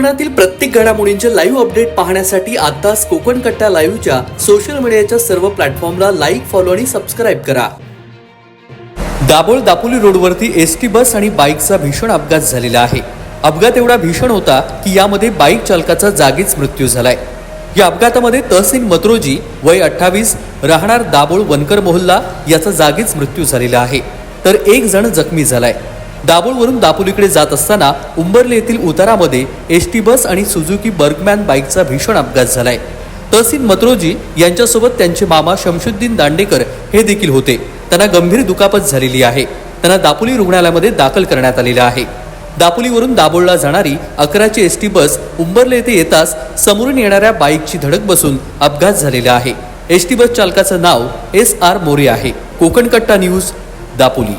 कोकणातील प्रत्येक घडामोडींचे लाईव्ह अपडेट पाहण्यासाठी आताच कोकण कट्टा लाईव्हच्या सोशल मीडियाच्या सर्व प्लॅटफॉर्मला लाईक फॉलो आणि सबस्क्राईब करा. दाभोळ दापोली रोडवरती एस टी बस आणि बाईकचा भीषण अपघात झालेला आहे. अपघात एवढा भीषण होता की यामध्ये बाईक चालकाचा जागीच मृत्यू झालाय. या अपघातामध्ये तहसीन मत्रोजी वय अठ्ठावीस राहणार दाभोळ वनकर मोहल्ला याचा जागीच मृत्यू झालेला आहे. तर एक जण जखमी झालाय. दाभोळवरून दापोलीकडे जात असताना उंबरले येथील उतारामध्ये एस टी बस आणि सुझुकी बर्गमॅन बाईकचा भीषण अपघात झालाय. तहसीन मत्रोजी यांच्यासोबत त्यांचे मामा शमशुद्दीन दांडेकर हे देखील होते. त्यांना गंभीर दुखापत झालेली आहे. त्यांना दापोली रुग्णालयामध्ये दाखल करण्यात आलेलं आहे. दापोलीवरून दाबोळला जाणारी अकराची एस टी बस उंबरले येथे येताच समोरून येणाऱ्या बाईकची धडक बसून अपघात झालेला आहे. एस टी बस चालकाचं नाव एस आर मोरे आहे. कोकण कट्टा न्यूज दापोली.